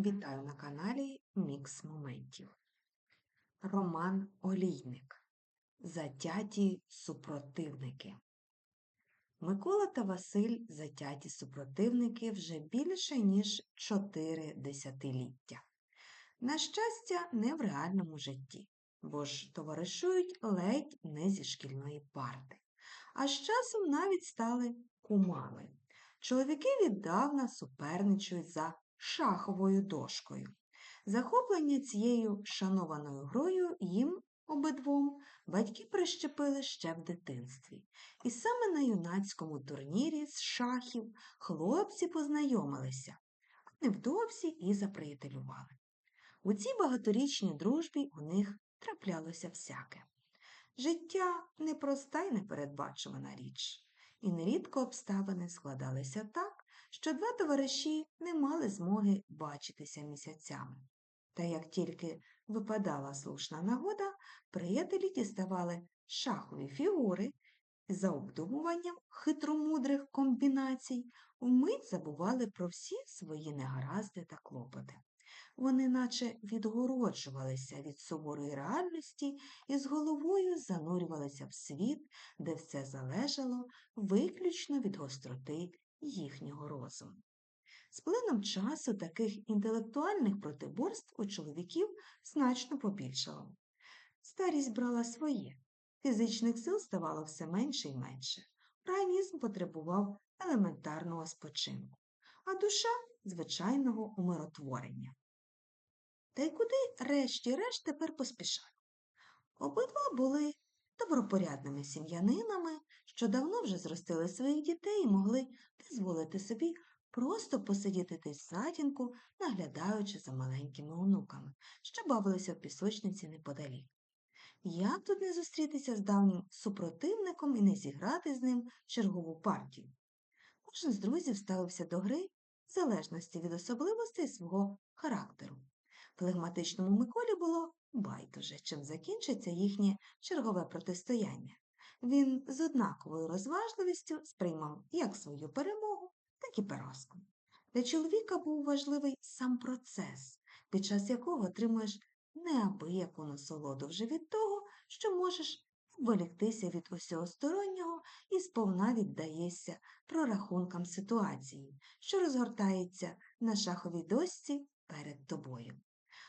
Вітаю на каналі Мікс Моментів. Роман Олійник. Затяті супротивники. Микола та Василь затяті супротивники вже більше, ніж чотири десятиліття. На щастя, не в реальному житті, бо ж товаришують ледь не зі шкільної парти. А з часом навіть стали кумами. Чоловіки віддавна суперничають за шаховою дошкою. Захоплення цією шанованою грою їм обидвом батьки прищепили ще в дитинстві. І саме на юнацькому турнірі з шахів хлопці познайомилися, а невдовзі і заприятелювали. У цій багаторічній дружбі у них траплялося всяке. Життя непроста й непередбачувана річ, і нерідко обставини складалися так, що два товариші не мали змоги бачитися місяцями. Та як тільки випадала слушна нагода, приятелі діставали шахові фігури і за обдумуванням хитромудрих комбінацій вмить забували про всі свої негаразди та клопоти. Вони наче відгороджувалися від суворої реальності і з головою занурювалися в світ, де все залежало виключно від гостроти їхнього розуму. З плином часу таких інтелектуальних протиборств у чоловіків значно побільшало. Старість брала своє, фізичних сил ставало все менше і менше, організм потребував елементарного спочинку, а душа звичайного умиротворення. Та й куди решті-решт тепер поспішали? Обидва були добропорядними сім'янинами, що давно вже зростили своїх дітей і могли дозволити собі просто посидіти десь затінку, наглядаючи за маленькими онуками, що бавилися в пісочниці неподалік. Як тут не зустрітися з давнім супротивником і не зіграти з ним чергову партію? Кожен з друзів ставився до гри в залежності від особливостей свого характеру. Флегматичному Миколі було байдуже, чим закінчиться їхнє чергове протистояння. Він з однаковою розважливістю сприймав як свою перемогу, так і поразку. Для чоловіка був важливий сам процес, під час якого отримуєш неабияку насолоду вже від того, що можеш відволіктися від усього стороннього і сповна віддаєшся прорахункам ситуації, що розгортається на шаховій дошці перед тобою.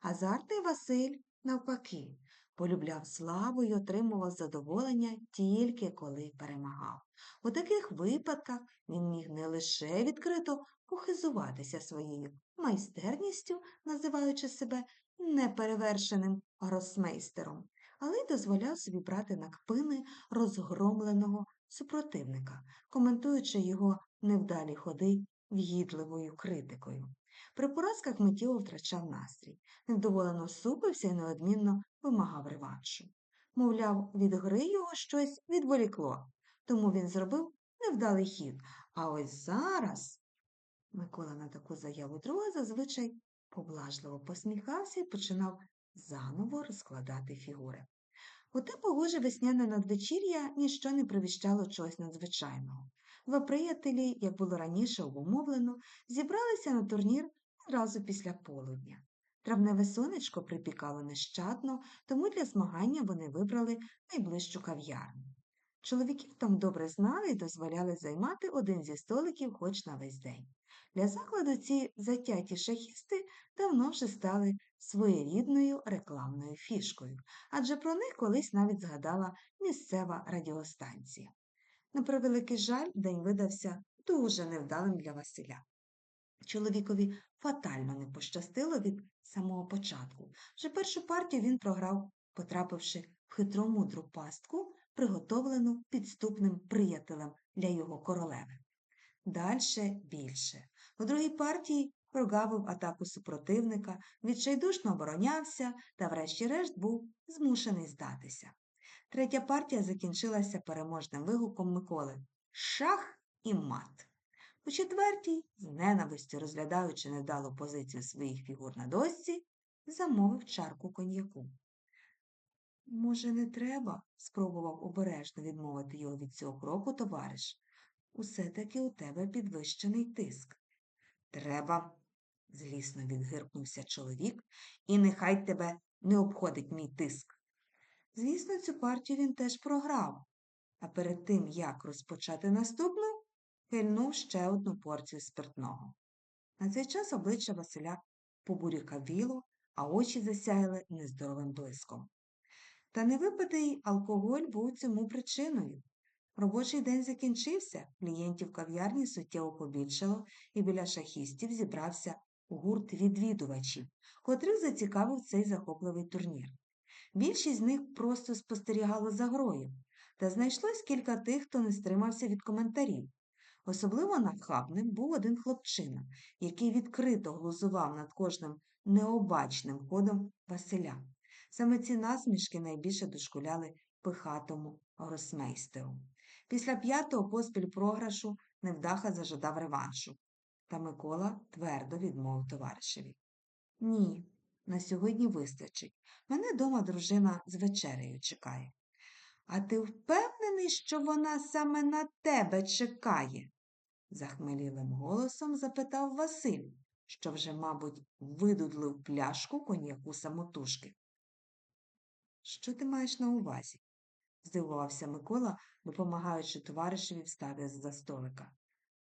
Азартний Василь, навпаки, полюбляв славу і отримував задоволення тільки коли перемагав. У таких випадках він міг не лише відкрито похизуватися своєю майстерністю, називаючи себе неперевершеним гросмейстером, але й дозволяв собі брати на кпини розгромленого супротивника, коментуючи його невдалі ходи в'їдливою критикою. При поразках миттєво втрачав настрій, невдоволено супився і неодмінно вимагав реваншу. Мовляв, від гри його щось відволікло, тому він зробив невдалий хід. А ось зараз Микола на таку заяву друга зазвичай поблажливо посміхався і починав заново розкладати фігури. У те погоже весняне надвечір'я ніщо не привіщало чогось надзвичайного. Два приятелі, як було раніше обумовлено, зібралися на турнір одразу після полудня. Травневе сонечко припікало нещадно, тому для змагання вони вибрали найближчу кав'ярню. Чоловіків там добре знали і дозволяли займати один зі столиків хоч на весь день. Для закладу ці затяті шахісти давно вже стали своєрідною рекламною фішкою, адже про них колись навіть згадала місцева радіостанція. На превеликий жаль, день видався дуже невдалим для Василя. Чоловікові фатально не пощастило від самого початку. Вже першу партію він програв, потрапивши в хитромудру пастку, приготовлену підступним приятелем для його королеви. Дальше більше. У другій партії прогавив атаку супротивника, відчайдушно оборонявся та, врешті-решт, був змушений здатися. Третя партія закінчилася переможним вигуком Миколи Шах і мат. У четвертій, з ненавистю розглядаючи недалу позицію своїх фігур на досці, замовив чарку коньяку. Може, не треба? спробував обережно відмовити його від цього кроку товариш. Усе таки у тебе підвищений тиск. Треба, злісно відгиркнувся чоловік, і нехай тебе не обходить мій тиск. Звісно, цю партію він теж програв, а перед тим, як розпочати наступну, хильнув ще одну порцію спиртного. На цей час обличчя Василя побурікавіло, а очі засяяли нездоровим блиском. Та невипитий алкоголь був цьому причиною. Робочий день закінчився, клієнтів кав'ярні суттєво побільшало, і біля шахістів зібрався гурт відвідувачів, котрих зацікавив цей захопливий турнір. Більшість з них просто спостерігало за грою, та знайшлось кілька тих, хто не стримався від коментарів. Особливо нахабним був один хлопчина, який відкрито глузував над кожним необачним ходом Василя. Саме ці насмішки найбільше дошкуляли пихатому гросмейстеру. Після п'ятого поспіль програшу невдаха зажадав реваншу, та Микола твердо відмовив товаришеві. Ні, на сьогодні вистачить. Мене дома дружина з вечерею чекає. А ти впевнений, що вона саме на тебе чекає? захмелілим голосом запитав Василь, що вже, мабуть, видудлив пляшку коньяку самотужки. Що ти маєш на увазі? здивувався Микола, допомагаючи товаришеві встати з-за столика.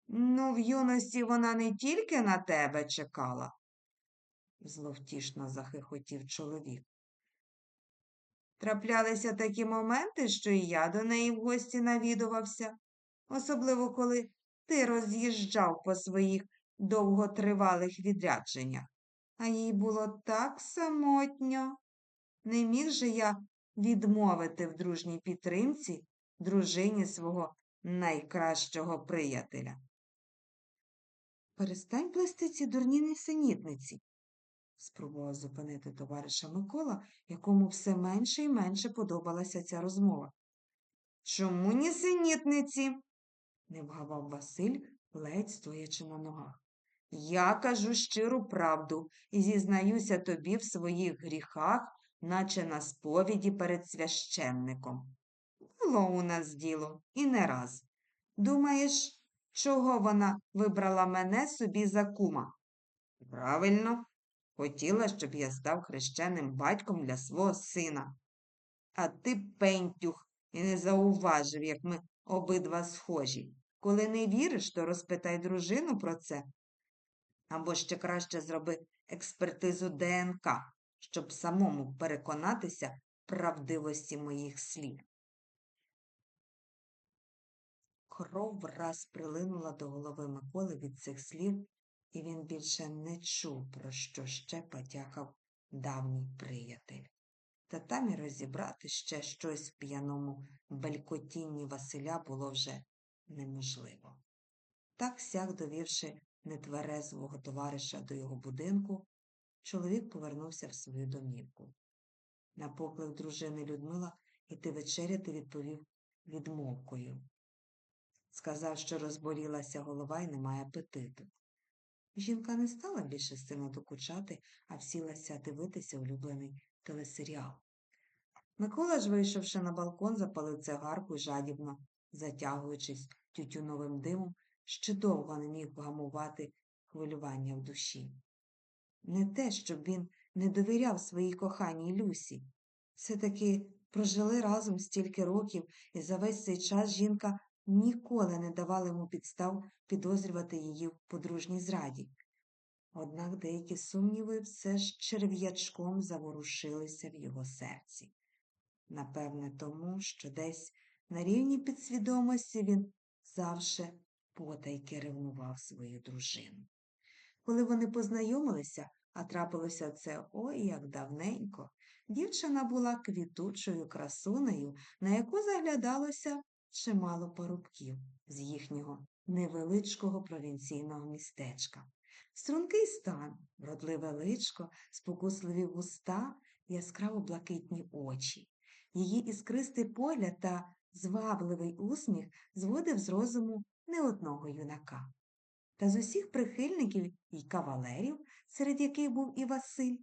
Ну, в юності вона не тільки на тебе чекала, зловтішно захихотів чоловік. Траплялися такі моменти, що і я до неї в гості навідувався, особливо коли ти роз'їжджав по своїх довготривалих відрядженнях, а їй було так самотньо. Не міг же я відмовити в дружній підтримці дружині свого найкращого приятеля. Перестань плести ці дурні несенітниці, спробував зупинити товариша Микола, якому все менше і менше подобалася ця розмова. Чому нісенітниці? не вгавав Василь, ледь стоячи на ногах. Я кажу щиру правду і зізнаюся тобі в своїх гріхах, наче на сповіді перед священником. Було у нас діло і не раз. Думаєш, чого вона вибрала мене собі за кума? Правильно, хотіла, щоб я став хрещеним батьком для свого сина. А ти, пентюх, і не зауважив, як ми обидва схожі. Коли не віриш, то розпитай дружину про це. Або ще краще зроби експертизу ДНК, щоб самому переконатися правдивості моїх слів. Кров враз прилинула до голови Миколи від цих слів, і він більше не чув, про що ще потякав давній приятель. Та там і розібрати ще щось в п'яному белькотінні Василя було вже неможливо. Так сяк, довівши нетверезвого товариша до його будинку, чоловік повернувся в свою домівку. На поклик дружини Людмила іти вечеряти відповів відмовкою. Сказав, що розболілася голова і немає апетиту. Жінка не стала більше сильно докучати, а всілася дивитися улюблений телесеріал. Микола ж, вийшовши на балкон, запалив цигарку і жадібно, затягуючись тютюновим димом, ще довго не міг вгамувати хвилювання в душі. Не те, щоб він не довіряв своїй коханій Люсі. Все-таки прожили разом стільки років, і за весь цей час жінка ніколи не давала йому підстав підозрювати її в подружній зраді. Однак деякі сумніви все ж черв'ячком заворушилися в його серці. Напевне, тому, що десь на рівні підсвідомості він завше потайки ревнував свою дружину. Коли вони познайомилися, а трапилося це ой як давненько, дівчина була квітучою красунею, на яку заглядалося чимало парубків з їхнього невеличкого провінційного містечка. Стрункий стан, вродливе личко, спокусливі вуста, яскраво блакитні очі. Її іскристий погляд та звабливий усміх зводив з розуму не одного юнака. Та з усіх прихильників і кавалерів, серед яких був і Василь,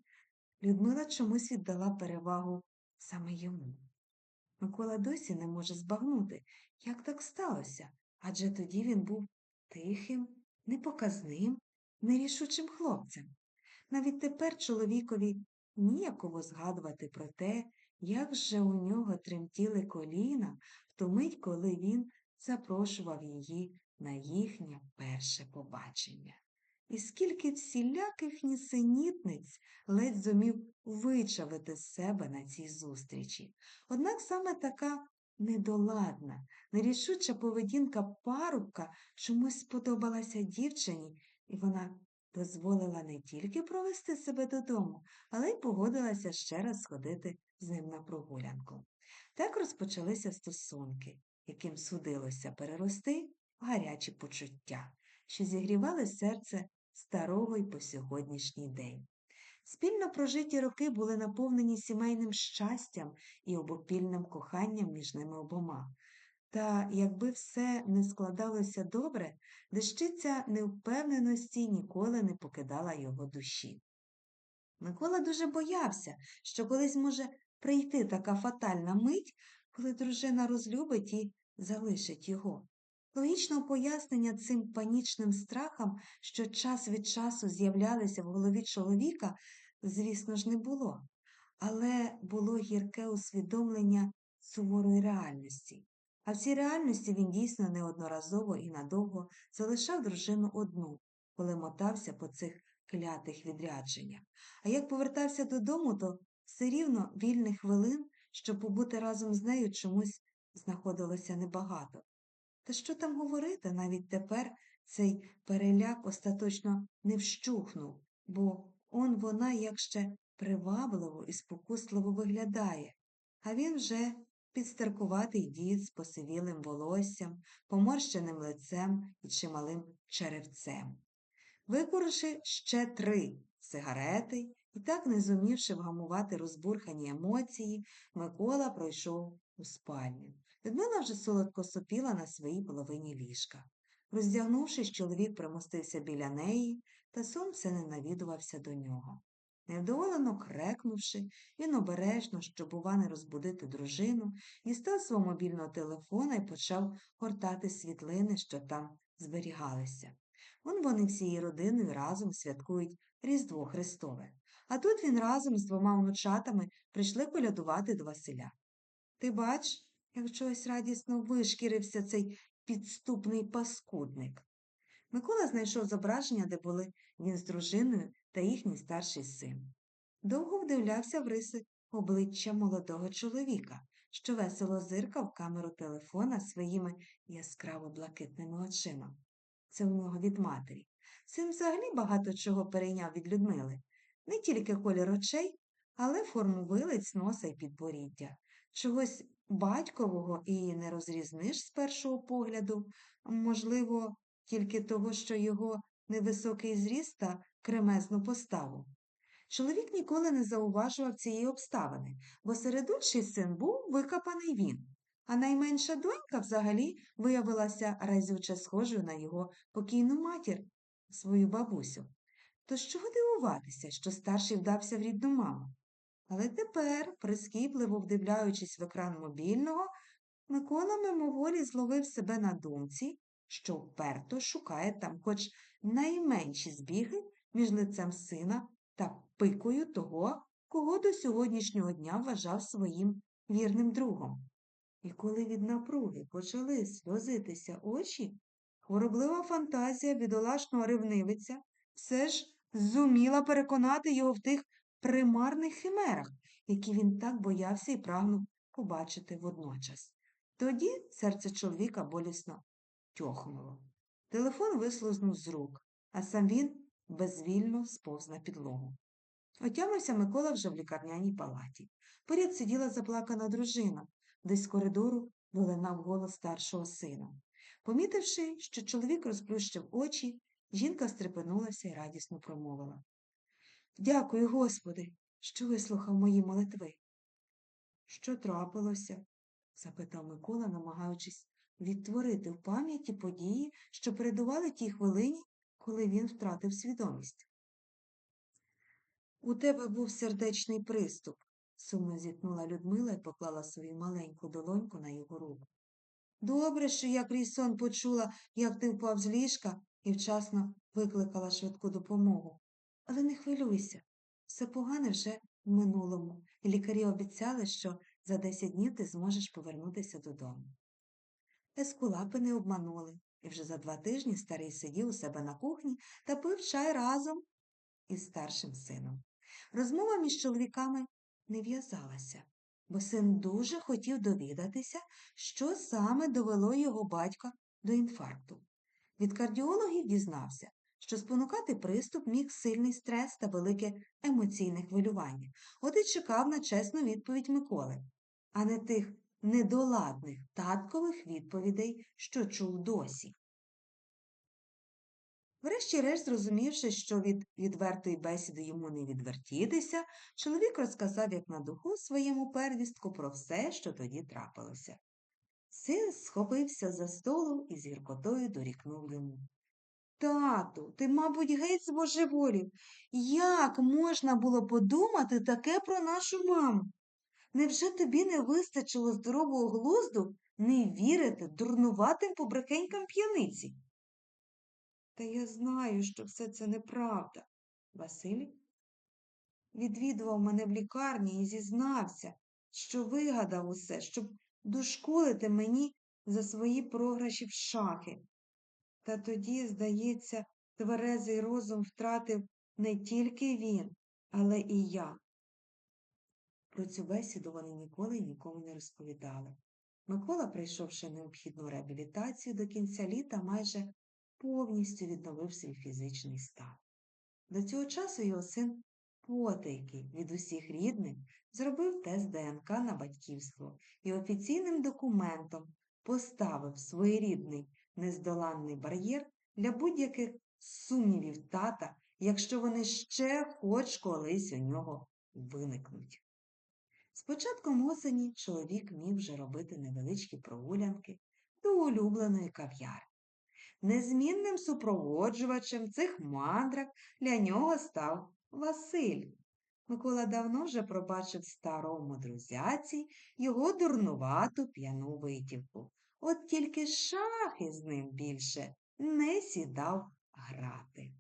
Людмила чомусь віддала перевагу саме йому. Микола досі не може збагнути, як так сталося, адже тоді він був тихим, непоказним, нерішучим хлопцем. Навіть тепер чоловікові ніяково згадувати про те, як же у нього тремтіли коліна в ту мить, коли він запрошував її на їхнє перше побачення. І скільки всіляких нісенітниць ледь зумів вичавити з себе на цій зустрічі. Однак саме така недоладна, нерішуча поведінка парубка чомусь сподобалася дівчині, і вона дозволила не тільки провести себе додому, але й погодилася ще раз сходити з ним на прогулянку. Так розпочалися стосунки, яким судилося перерости гарячі почуття, що зігрівали серце старого й по сьогоднішній день. Спільно прожиті роки були наповнені сімейним щастям і обопільним коханням між ними обома. Та якби все не складалося добре, дещиця невпевненості ніколи не покидала його душі. Микола дуже боявся, що колись може прийти така фатальна мить, коли дружина розлюбить і залишить його. Логічного пояснення цим панічним страхам, що час від часу з'являлися в голові чоловіка, звісно ж, не було, але було гірке усвідомлення суворої реальності. А в цій реальності він дійсно неодноразово і надовго залишав дружину одну, коли мотався по цих клятих відрядженнях. А як повертався додому, то все рівно вільних хвилин, щоб побути разом з нею чомусь знаходилося небагато. Та що там говорити, навіть тепер цей переляк остаточно не вщухнув, бо он вона як ще привабливо і спокусливо виглядає, а він вже підстаркуватий дід з посивілим волоссям, поморщеним лицем і чималим черевцем. Викуривши ще три сигарети і так не зумівши вгамувати розбурхані емоції, Микола пройшов у спальню. Людмила вже солодко сопіла на своїй половині ліжка. Роздягнувшись, чоловік примостився біля неї, та сон все не навідувався до нього. Невдоволено крекнувши, він обережно, щоб, бува, не розбудити дружину, дістав свого мобільного телефона і почав гортати світлини, що там зберігалися. Вон вони всією родиною разом святкують Різдво Христове. А тут він разом з двома внучатами прийшли колядувати до Василя. Ти бач, як чогось радісно вишкірився цей підступний паскудник. Микола знайшов зображення, де були він з дружиною та їхній старший син. Довго вдивлявся в риси обличчя молодого чоловіка, що весело зиркав камеру телефона своїми яскраво блакитними очима. Це у нього від матері. Син взагалі багато чого перейняв від Людмили, не тільки колір очей, але форму вилиць, носа й підборіддя. Чогось батькового і не розрізниш з першого погляду, можливо, тільки того, що його невисокий зріст та кремезну поставу. Чоловік ніколи не зауважував цієї обставини, бо середульший син був викопаний він, а найменша донька взагалі виявилася разюче схожою на його покійну матір, свою бабусю. То з чого дивуватися, що старший вдався в рідну маму? Але тепер, прискіпливо вдивляючись в екран мобільного, Микола мимоволі зловив себе на думці, що вперто шукає там хоч найменші збіги між лицем сина та пикою того, кого до сьогоднішнього дня вважав своїм вірним другом. І коли від напруги почали сльозитися очі, хвороблива фантазія бідолашного ревнивиця все ж зуміла переконати його в тих примарних химерах, які він так боявся і прагнув побачити водночас. Тоді серце чоловіка болісно тьохнуло. Телефон вислизнув з рук, а сам він безвільно сповз на підлогу. Отямився Микола вже в лікарняній палаті. Поряд сиділа заплакана дружина, десь з коридору долинав голос старшого сина. Помітивши, що чоловік розплющив очі, жінка стрепенулася і радісно промовила Дякую, Господи, що вислухав мої молитви. Що трапилося? запитав Микола, намагаючись відтворити в пам'яті події, що передували тій хвилині, коли він втратив свідомість. У тебе був сердечний приступ, сумно зітхнула Людмила і поклала свою маленьку долоньку на його руку. Добре, що я крізь сон почула, як ти впав з ліжка, і вчасно викликала швидку допомогу. Але не хвилюйся, все погане вже в минулому, і лікарі обіцяли, що за 10 днів ти зможеш повернутися додому. Ескулапи не обманули, і вже за два тижні старий сидів у себе на кухні та пив чай разом із старшим сином. Розмова між чоловіками не в'язалася, бо син дуже хотів довідатися, що саме довело його батька до інфаркту. Від кардіологів дізнався, що спонукати приступ міг сильний стрес та велике емоційне хвилювання. От чекав на чесну відповідь Миколи, а не тих недоладних таткових відповідей, що чув досі. Врешті-решт, зрозумівши, що від відвертої бесіди йому не відвертітися, чоловік розказав, як на духу своєму первістку про все, що тоді трапилося. Син схопився за столу і з гіркотою дорікнув йому. Тату, ти, мабуть, геть збожеволів. Як можна було подумати таке про нашу маму? Невже тобі не вистачило здорового глузду не вірити дурнуватим побрехенькам п'яниці? Та я знаю, що все це неправда. Василь відвідував мене в лікарні і зізнався, що вигадав усе, щоб дошкулити мені за свої програші в шахи. Та тоді, здається, тверезий розум втратив не тільки він, але і я. Про цю бесіду вони ніколи нікому не розповідали. Микола, пройшовши необхідну реабілітацію до кінця літа, майже повністю відновив свій фізичний стан. До цього часу його син потайки від усіх рідних зробив тест ДНК на батьківство і офіційним документом поставив своєрідний нездоланний бар'єр для будь-яких сумнівів тата, якщо вони ще хоч колись у нього виникнуть. З початком осені чоловік міг вже робити невеличкі прогулянки до улюбленої кав'ярні. Незмінним супроводжувачем цих мандрак для нього став Василь. Микола давно вже пробачив старому друзяці його дурнувату п'яну витівку. От тільки шахи з ним більше не сідав грати.